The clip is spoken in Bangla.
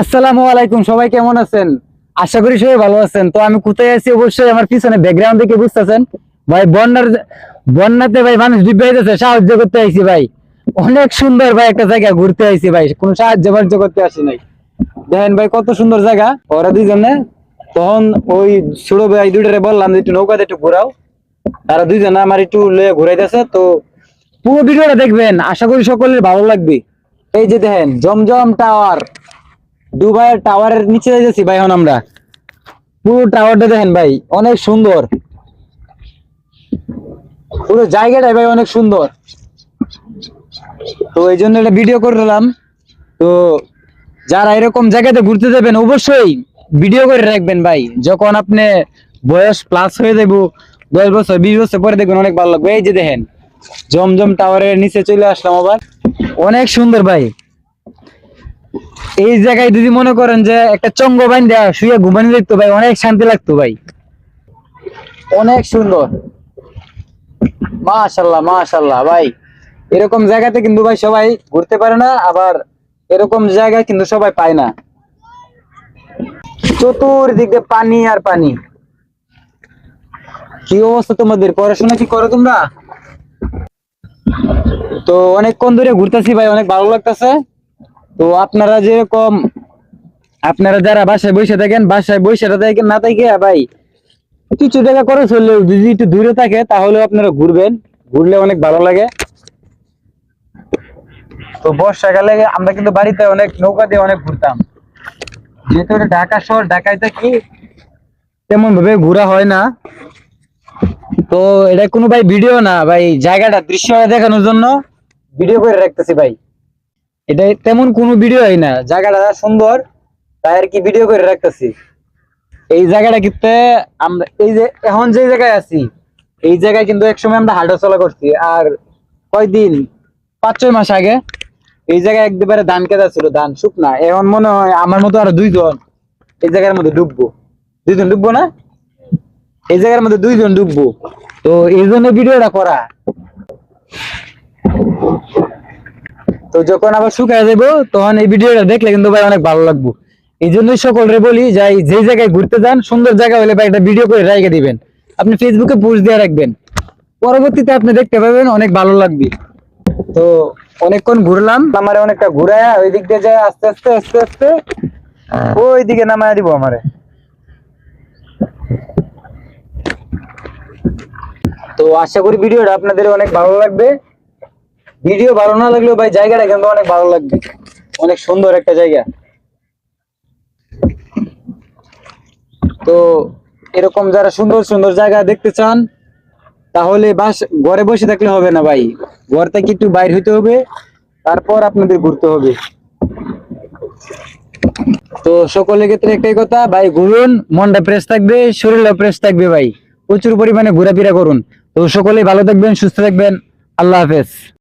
আসসালামু আলাইকুম, সবাই কেমন আছেন? আশা করি সবাই ভালো আছেন। তো আমি কোথায় আছি? অবশ্যই আমার পিছনে ব্যাকগ্রাউন্ড দেখে বুঝতেছেন। ভাই, বন্যার বন্যাতে ভাই মানুষ ডুবে যাচ্ছে সাহায্য করতে আইছি ভাই। অনেক সুন্দর ভাই একটা জায়গা ঘুরতে আইছি ভাই, কোনো সাহায্য বাহায্য করতে আসি নাই। দেখেন ভাই, কত সুন্দর জায়গা। ওরা দুইজনে, তখন ওই ছোট ভাই দুইটারে বললাম যে, একটু নৌকাতে একটু ঘুরাও। তারা দুইজনে আমার একটু লয়ে ঘুরাইতেছে, তো পুরো ভিডিওটা দেখবেন। আশা করি সকলের ভালো লাগবে। এই যে দেখেন, জমজম টাওয়ার দুবাইয়ের টাওয়ারের নিচে যাইতেছি ভাই, এখন আমরা। পুরো টাওয়ারটা দেখেন ভাই, অনেক সুন্দর। পুরো জায়গাটাই ভাই অনেক সুন্দর। তো এই জন্য একটা ভিডিও করলাম তো যারা এরকম জায়গাতে ঘুরতে যাবেন, অবশ্যই ভিডিও করে রাখবেন ভাই। যখন আপনি বয়স প্লাস হয়ে যাব দশ বছর, বিশ বছর পরে দেখবেন অনেক ভালো লাগবে। এই যে দেখেন, জমজম টাওয়ারের নিচে চলে আসলাম আবার। অনেক সুন্দর ভাই। এই জায়গায় যদি মনে করেন যে একটা চঙ্গ বাইন দেয়া শুয়ে ঘুমানি দেখতো ভাই, অনেক শান্তি লাগতো ভাই। অনেক সুন্দর। মাশাল্লাহ মাশাল্লাহ ভাই। এরকম জায়গাতে কিন্তু ভাই সবাই ঘুরতে পারে না, আবার এরকম জায়গায় কিন্তু সবাই পায় না। চতুর্দিকে পানি আর পানি। কি অবস্থা তোমাদের? পড়াশোনা কি করো তোমরা? তো অনেকক্ষণ ধরে ঘুরতেছি ভাই, অনেক ভালো লাগতেছে। তো আপনারা যেরকম আপনারা যারা বাসায় বসে থাকেন, বাসায় বসে থাকেন না থাকে ভাই, কিছু জায়গা করে চললে যদি একটু দূরে থাকে তাহলে আপনারা ঘুরবেন। ঘুরলে অনেক ভালো লাগে। তো বর্ষাকালে আমরা কিন্তু বাড়িতে অনেক নৌকা দিয়ে অনেক ঘুরতাম। যেহেতু ঢাকা শহর, ঢাকায় থাকি তেমন ভাবে ঘোরা হয় না। তো এটা কোনো ভাই ভিডিও না, ভাই, জায়গাটা দৃশ্য দেখানোর জন্য ভিডিও করে রাখতেছি ভাই। এটা তেমন কোনো ভিডিও হয় না। জায়গাটা সুন্দর, তাই আর কি ভিডিও করে রাখতেছি। এই জায়গাটা কিন্তু আমরা এই যে এখন যে জায়গায় আছি, এই জায়গায় কিন্তু একসময় আমরা হাঁটা চলা করছি। আর কয়দিন? পাঁচ ছয় মাস আগে এই জায়গায় একবারে ধান কেদা ছিল, ধান শুকনা। এখন মনে হয় আমার মতো আরও দুইজন এই জায়গার মধ্যে ডুববো। দুইজন ডুববো না? এই জায়গার মধ্যে দুইজন ডুববো। তো এই জন্য ভিডিওটা করা। তো যখন আবার শুকায় যাব তখন এই ভিডিওটা দেখলে কিন্তু ভাই অনেক ভালো লাগবো। এই জন্যই সকলরে বলি, যাই যে জায়গায় ঘুরতে যান, সুন্দর জায়গা হলে ভাই একটা ভিডিও করে রেখে দিবেন। আপনি ফেসবুকে পোস্ট দিয়ে রাখবেন। পরবর্তীতে আপনি দেখতে পাবেন অনেক ভালো লাগবে। তো অনেকক্ষণ ঘুরলাম, আমার অনেকটা ঘুরায় ওই দিক দিয়ে যায় আস্তে আস্তে আস্তে আস্তে ওই দিকে নামায় দিব আমারে। তো আশা করি ভিডিওটা আপনাদের অনেক ভালো লাগবে। ভিডিও ভালো না লাগলেও ভাই জায়গাটা কিন্তু অনেক ভালো লাগবে। অনেক সুন্দর একটা জায়গা। তো এরকম যারা সুন্দর সুন্দর জায়গা দেখতে চান, তাহলে বাস ঘরে বসে থাকলে হবে না ভাই। ঘর থেকে একটু বাইর হইতে হবে, তারপর আপনাদের ঘুরতে হবে। তো সকলের ক্ষেত্রে একটাই কথা, ভাই ঘুরুন, মনটা ফ্রেশ থাকবে শরীরটা ফ্রেশ থাকবে ভাই। প্রচুর পরিমাণে ঘোরাফেরা করুন। তো সকলেই ভালো থাকবেন, সুস্থ থাকবেন। আল্লাহ হাফেজ।